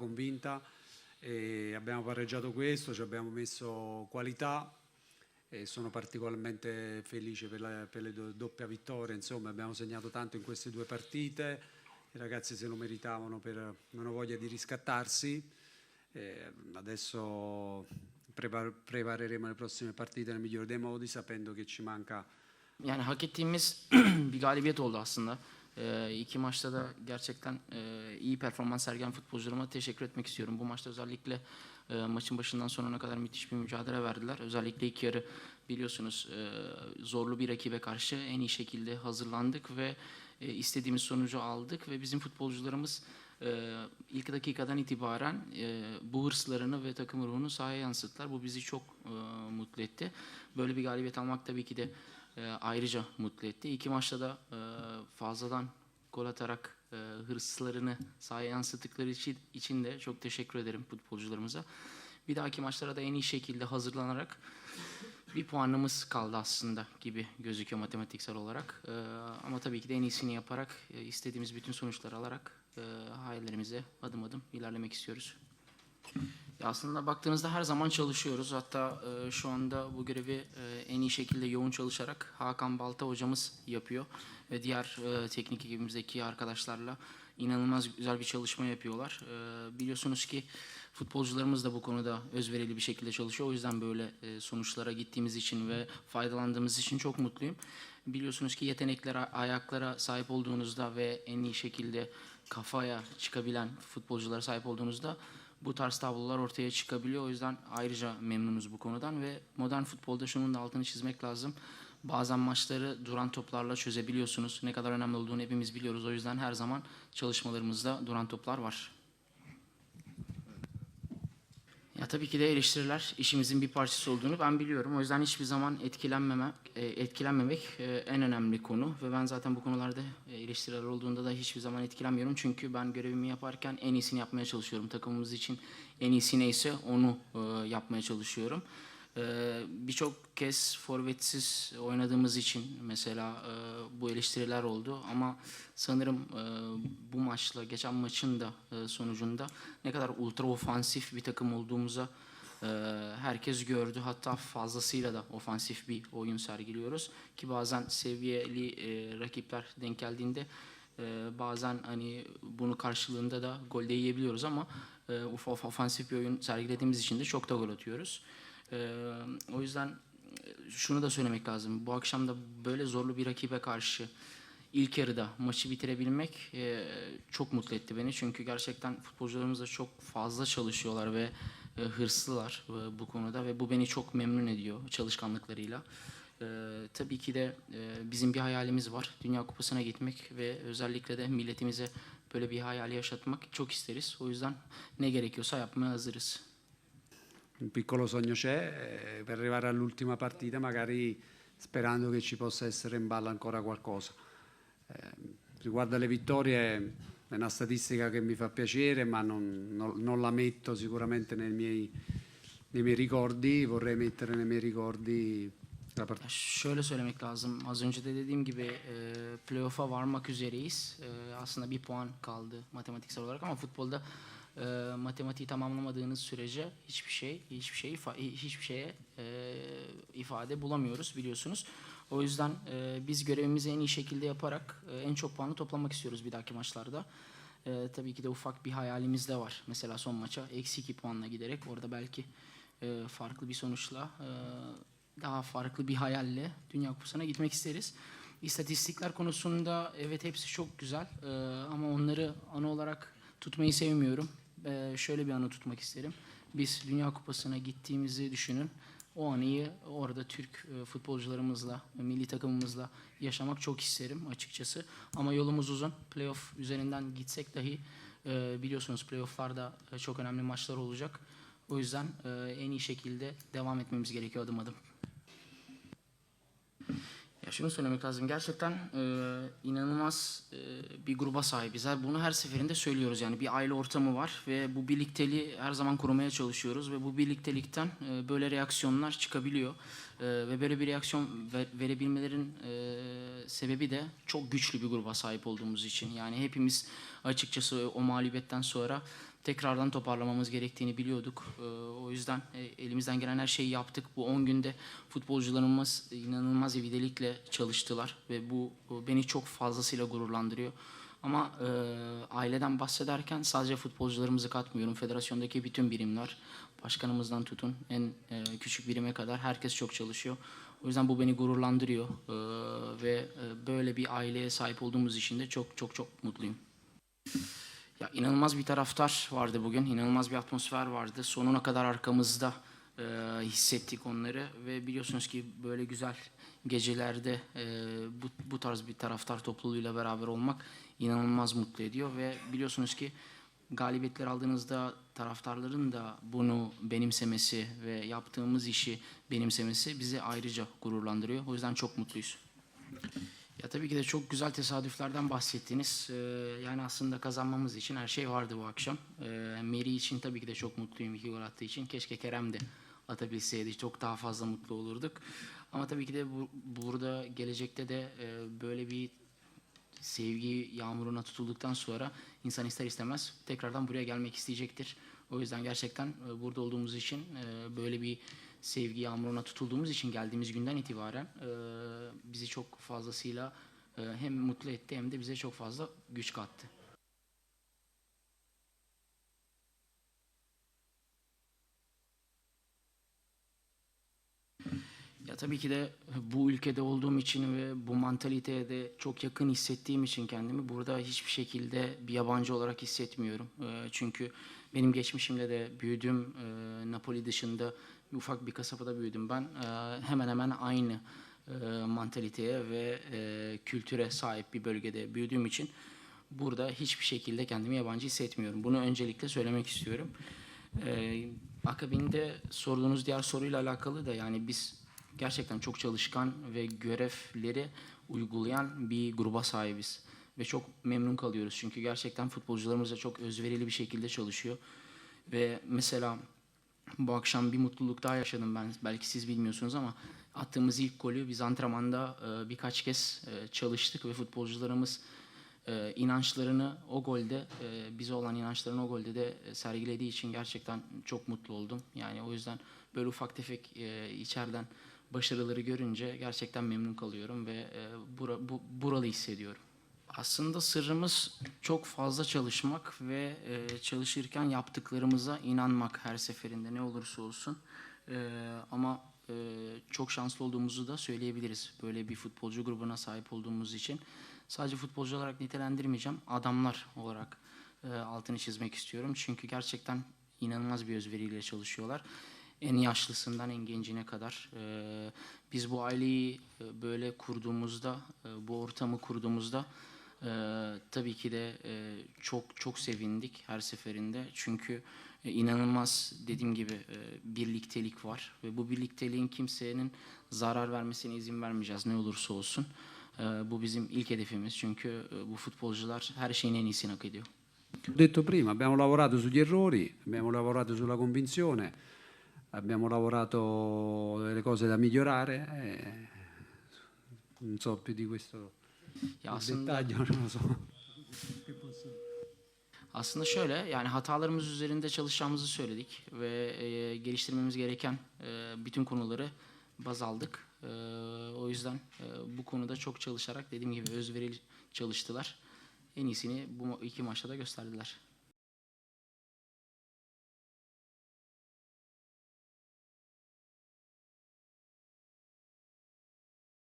convinta e abbiamo pareggiato questo, ci abbiamo messo qualità e sono particolarmente felice per la, per le do- doppia vittoria, insomma abbiamo segnato tanto in queste due partite, i ragazzi se lo meritavano per una voglia di riscattarsi, E adesso prepar- prepareremo le prossime partite nel migliore dei modi sapendo che ci manca Yani hak ettiğimiz bir galibiyet oldu aslında. Ee, iki maçta da gerçekten e, iyi performans sergileyen futbolcularıma teşekkür etmek istiyorum. Bu maçta özellikle e, maçın başından sonuna kadar müthiş bir mücadele verdiler. Özellikle ilk yarı biliyorsunuz e, zorlu bir rakibe karşı en iyi şekilde hazırlandık ve e, istediğimiz sonucu aldık ve bizim futbolcularımız e, ilk dakikadan itibaren e, bu hırslarını ve takım ruhunu sahaya yansıttılar. Bu bizi çok e, mutlu etti. Böyle bir galibiyet almak tabii ki de e, ayrıca mutlu etti. İki maçta da e, fazladan gol atarak e, hırslarını sahaya yansıttıkları için, için de çok teşekkür ederim futbolcularımıza. Bir dahaki maçlara da en iyi şekilde hazırlanarak bir puanımız kaldı aslında gibi gözüküyor matematiksel olarak. E, ama tabii ki de en iyisini yaparak e, istediğimiz bütün sonuçları alarak e, hayallerimize adım adım ilerlemek istiyoruz. Ya aslında baktığınızda her zaman çalışıyoruz. Hatta e, şu anda bu görevi e, en iyi şekilde yoğun çalışarak Hakan Balta hocamız yapıyor. Ve diğer e, teknik ekibimizdeki arkadaşlarla inanılmaz güzel bir çalışma yapıyorlar. E, biliyorsunuz ki futbolcularımız da bu konuda özverili bir şekilde çalışıyor. O yüzden böyle e, sonuçlara gittiğimiz için ve faydalandığımız için çok mutluyum. Biliyorsunuz ki yeteneklere, ayaklara sahip olduğunuzda ve en iyi şekilde kafaya çıkabilen futbolculara sahip olduğunuzda bu tarz tablolar ortaya çıkabiliyor. O yüzden ayrıca memnunuz bu konudan ve modern futbolda şunun da altını çizmek lazım. Bazen maçları duran toplarla çözebiliyorsunuz. Ne kadar önemli olduğunu hepimiz biliyoruz. O yüzden her zaman çalışmalarımızda duran toplar var. Ya tabii ki de eleştiriler işimizin bir parçası olduğunu ben biliyorum. O yüzden hiçbir zaman e, etkilenmemek e, en önemli konu ve ben zaten bu konularda e, eleştiriler olduğunda da hiçbir zaman etkilenmiyorum. Çünkü ben görevimi yaparken en iyisini yapmaya çalışıyorum. Takımımız için en iyisi neyse onu e, yapmaya çalışıyorum. E, Birçok kez forvetsiz oynadığımız için mesela e, bu eleştiriler oldu ama sanırım e, bu maçla geçen maçın da e, sonucunda ne kadar ultra ofansif bir takım olduğumuza herkes gördü. Hatta fazlasıyla da ofansif bir oyun sergiliyoruz ki bazen seviyeli rakipler denk geldiğinde bazen hani bunu karşılığında da gol de yiyebiliyoruz ama of- of- ofansif bir oyun sergilediğimiz için de çok da gol atıyoruz. E, o yüzden e, şunu da söylemek lazım. Bu akşam da böyle zorlu bir rakibe karşı ilk yarıda maçı bitirebilmek e, çok mutlu etti beni. Çünkü gerçekten futbolcularımız da çok fazla çalışıyorlar ve e, hırslılar e, bu konuda ve bu beni çok memnun ediyor çalışkanlıklarıyla. E, tabii ki de e, bizim bir hayalimiz var. Dünya Kupası'na gitmek ve özellikle de milletimize böyle bir hayali yaşatmak çok isteriz. O yüzden ne gerekiyorsa yapmaya hazırız. Un piccolo sogno c'è eh, per arrivare all'ultima partita, magari sperando che ci possa essere in ballo ancora qualcosa. Eh, riguardo alle vittorie, è una statistica che mi fa piacere, ma non, non- non la metto sicuramente nei miei, nei miei ricordi. Vorrei mettere nei miei ricordi la partita. Şöyle söylemek lazım. Az önce de dediğim gibi e, playoff'a varmak üzereyiz. E, aslında bir puan kaldı matematiksel olarak ama futbolda e, matematiği tamamlamadığınız sürece hiçbir şey hiçbir şey hiçbir şeye e, ifade bulamıyoruz biliyorsunuz. O yüzden e, biz görevimizi en iyi şekilde yaparak e, en çok puanı toplamak istiyoruz bir dahaki maçlarda. E, tabii ki de ufak bir hayalimiz de var. Mesela son maça eksi iki puanla giderek orada belki e, farklı bir sonuçla e, daha farklı bir hayalle Dünya Kupası'na gitmek isteriz. İstatistikler konusunda evet hepsi çok güzel e, ama onları ana olarak tutmayı sevmiyorum. E, şöyle bir anı tutmak isterim. Biz Dünya Kupası'na gittiğimizi düşünün. O anıyı orada Türk e, futbolcularımızla, milli takımımızla yaşamak çok isterim açıkçası. Ama yolumuz uzun. Playoff üzerinden gitsek dahi e, biliyorsunuz playofflarda e, çok önemli maçlar olacak. O yüzden e, en iyi şekilde devam etmemiz gerekiyor adım adım. Ya şunu söylemek lazım. Gerçekten e, inanılmaz e, bir gruba sahibiz. Bunu her seferinde söylüyoruz. Yani bir aile ortamı var ve bu birlikteliği her zaman korumaya çalışıyoruz ve bu birliktelikten e, böyle reaksiyonlar çıkabiliyor. E, ve böyle bir reaksiyon ver- verebilmelerin e, sebebi de çok güçlü bir gruba sahip olduğumuz için. Yani hepimiz açıkçası o mağlubiyetten sonra tekrardan toparlamamız gerektiğini biliyorduk. Ee, o yüzden e, elimizden gelen her şeyi yaptık. Bu 10 günde futbolcularımız inanılmaz ivedilikle çalıştılar ve bu beni çok fazlasıyla gururlandırıyor. Ama e, aileden bahsederken sadece futbolcularımızı katmıyorum. Federasyondaki bütün birimler, başkanımızdan tutun en e, küçük birime kadar herkes çok çalışıyor. O yüzden bu beni gururlandırıyor E, ve e, böyle bir aileye sahip olduğumuz için de çok çok çok mutluyum. Ya inanılmaz bir taraftar vardı bugün. inanılmaz bir atmosfer vardı. Sonuna kadar arkamızda e, hissettik onları ve biliyorsunuz ki böyle güzel gecelerde e, bu, bu tarz bir taraftar topluluğuyla beraber olmak inanılmaz mutlu ediyor ve biliyorsunuz ki galibiyetler aldığınızda taraftarların da bunu benimsemesi ve yaptığımız işi benimsemesi bizi ayrıca gururlandırıyor. O yüzden çok mutluyuz. Ya tabii ki de çok güzel tesadüflerden bahsettiniz. Ee, yani aslında kazanmamız için her şey vardı bu akşam. Ee, Meri için tabii ki de çok mutluyum iki gol attığı için. Keşke Kerem de atabilseydi. Çok daha fazla mutlu olurduk. Ama tabii ki de bu, burada gelecekte de e, böyle bir sevgi yağmuruna tutulduktan sonra insan ister istemez tekrardan buraya gelmek isteyecektir. O yüzden gerçekten e, burada olduğumuz için e, böyle bir sevgi yağmuruna tutulduğumuz için geldiğimiz günden itibaren e, bizi çok fazlasıyla e, hem mutlu etti hem de bize çok fazla güç kattı. Ya tabii ki de bu ülkede olduğum için ve bu mantaliteye de çok yakın hissettiğim için kendimi burada hiçbir şekilde bir yabancı olarak hissetmiyorum. Ee, Çünkü benim geçmişimde de büyüdüm e, Napoli dışında ufak bir kasabada büyüdüm ben. Ee, Hemen hemen aynı e, mantaliteye ve e, kültüre sahip bir bölgede büyüdüğüm için burada hiçbir şekilde kendimi yabancı hissetmiyorum. Bunu öncelikle söylemek istiyorum. Ee, akabinde sorduğunuz diğer soruyla alakalı da yani biz gerçekten çok çalışkan ve görevleri uygulayan bir gruba sahibiz. Ve çok memnun kalıyoruz çünkü gerçekten futbolcularımız da çok özverili bir şekilde çalışıyor. Ve mesela bu akşam bir mutluluk daha yaşadım ben. Belki siz bilmiyorsunuz ama attığımız ilk golü biz antrenmanda e, birkaç kez e, çalıştık ve futbolcularımız e, inançlarını o golde, bize olan inançlarını o golde de sergilediği için gerçekten çok mutlu oldum. Yani o yüzden böyle ufak tefek içeriden başarıları görünce gerçekten memnun kalıyorum ve bura, bu, buralı hissediyorum. Aslında sırrımız çok fazla çalışmak ve e, çalışırken yaptıklarımıza inanmak her seferinde ne olursa olsun. E, ama e, çok şanslı olduğumuzu da söyleyebiliriz. Böyle bir futbolcu grubuna sahip olduğumuz için. Sadece futbolcu olarak nitelendirmeyeceğim. Adamlar olarak e, altını çizmek istiyorum. Çünkü gerçekten inanılmaz bir özveriyle çalışıyorlar. En yaşlısından en gencine kadar. E, biz bu aileyi e, böyle kurduğumuzda, e, bu ortamı kurduğumuzda e, tabii ki de e, çok çok sevindik her seferinde. Çünkü e, inanılmaz dediğim gibi e, birliktelik var ve bu birlikteliğin kimsenin zarar vermesine izin vermeyeceğiz ne olursa olsun. E, bu bizim ilk hedefimiz çünkü e, bu futbolcular her şeyin en iyisini hak ediyor. Detto prima, abbiamo lavorato sugli errori, abbiamo lavorato sulla convinzione, abbiamo lavorato delle cose da migliorare. e non so più di questo Ya aslında non lo so. Aslında şöyle yani hatalarımız üzerinde çalışacağımızı söyledik ve e, geliştirmemiz gereken e, bütün konuları baz aldık. E, o yüzden e, bu konuda çok çalışarak dediğim gibi özverili çalıştılar. En iyisini bu iki maçta da gösterdiler.